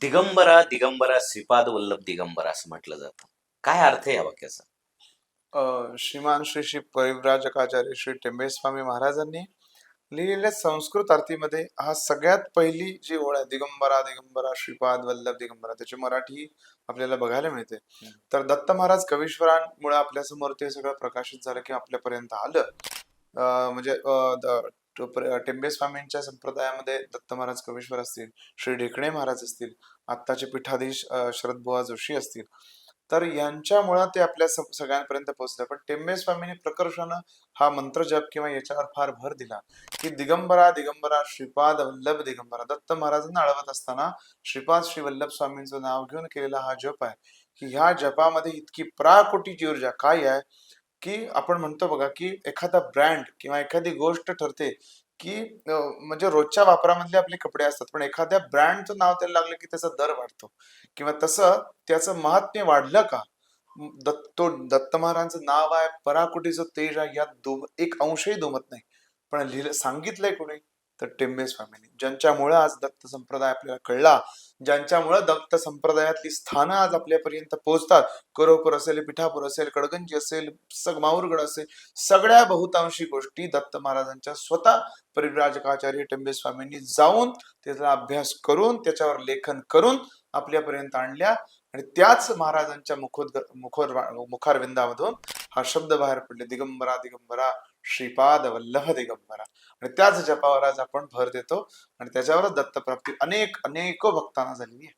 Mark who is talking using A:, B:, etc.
A: दिगंबरा दिगंबरा श्रीपाद वल्लभ दिगंबरा असं म्हटलं जातं. काय अर्थ आहे या वाक्याचा?
B: अ, श्रीमान श्री श्री परिव्राजकाचार्य श्री टेंबे स्वामी महाराजांनी लिहिलेल्या संस्कृत आरतीमध्ये हा सगळ्यात पहिली जी ओळ आहे दिगंबरा दिगंबरा श्रीपाद वल्लभ दिगंबरा त्याची मराठी आपल्याला बघायला मिळते. तर दत्त महाराज कवीश्वरांमुळे आपल्यासमोर ते सगळं प्रकाशित झालं की आपल्यापर्यंत आलं. अ, म्हणजे टेंबे स्वामींच्या संप्रदायामध्ये दत्त महाराज कमेश्वर असतील श्री ढेकणे महाराज असतील आत्ताचे पीठाधीश शरदबुवा शरद बुवा जोशी असतील. तर यांच्यामुळं ते आपल्या सगळ्यांपर्यंत पोहोचले. पण टेंबे स्वामींनी प्रकर्षानं हा मंत्र जप किंवा याच्यावर फार भर दिला. की दिगंबरा दिगंबरा श्रीपाद वल्लभ दिगंबरा. दत्त महाराजांना अळवत असताना श्रीपाद श्री वल्लभ स्वामींचं नाव घेऊन केलेला हा जप आहे. की ह्या जपामध्ये इतकी प्राकोटीची ऊर्जा काय आहे? की आपण म्हणतो बघा की एखादा ब्रँड किंवा एखादी गोष्ट ठरते की म्हणजे रोजच्या वापरामधले आपले कपडे असतात पण एखाद्या ब्रँडचं नाव त्याला लागलं की त्याचा दर वाढतो. किंवा तसं त्याचं महात्म्य वाढलं का? दत्तो दत्त तो दत्त महाराजांचं नाव आहे पराकुटीचं तेज आहे यात दो एक अंशही दुमत नाही. पण लिहिलं सांगितलंय कोणी तर टेंबे स्वामींनी ज्यांच्यामुळे आज दत्त संप्रदाय आपल्याला कळला ज्यांच्यामुळे दत्त संप्रदायातली स्थानं आज आपल्यापर्यंत पोहोचतात. करोपूर असेल पिठापूर असेल कडगंजी असेल सग असेल सगळ्या बहुतांशी गोष्टी दत्त महाराजांच्या स्वतः परिव्राजकाचार्य टेंबे स्वामींनी जाऊन त्याचा अभ्यास करून त्याच्यावर लेखन करून आपल्यापर्यंत आणल्या. आणि त्याच महाराजांच्या मुखोद मुखोर मुखारविंदामधून हा शब्द बाहेर पडले. दिगंबरा दिगंबरा श्रीपाद वल्लभ दिगंबरा. आणि त्याच जपावर आज आपण भर देतो आणि त्याच्यावरच दत्तप्राप्ती अनेक अनेको भक्तांना झालेली आहे.